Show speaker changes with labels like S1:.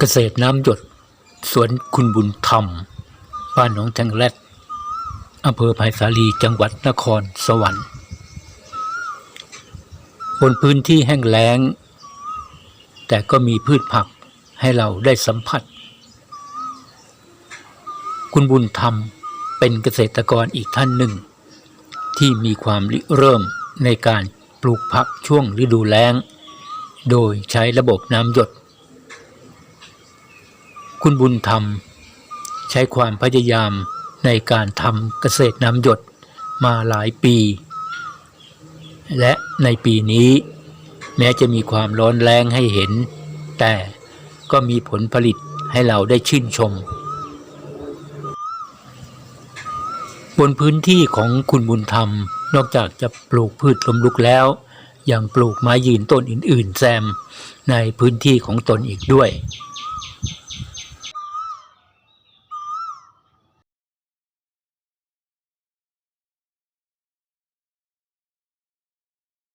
S1: เกษตรน้ำหยด สวนคุณบุญธรรม บ้านหนองแทงแรดอำเภอไผ่สาลีจังหวัดนครสวรรค์ บนพื้นที่แห้งแล้ง แต่ก็มีพืชผักให้เราได้สัมผัส คุณบุญธรรมเป็นเกษตรกรอีกท่านหนึ่ง ที่มีความริเริ่มในการปลูกผักช่วงฤดูแล้ง โดยใช้ระบบน้ำหยด คุณบุญธรรม ใช้ความพยายามในการทำเกษตรน้ำหยดมาหลายปี และในปีนี้ แม้จะมีความร้อนแรงให้เห็น แต่ก็มีผลผลิตให้เราได้ชื่นชม บนพื้นที่ของคุณบุญธรรม นอกจากจะปลูกพืชลมลุกแล้วยังปลูกไม้ยืนต้นอื่น ๆ แซมในพื้นที่ของตนอีกด้วย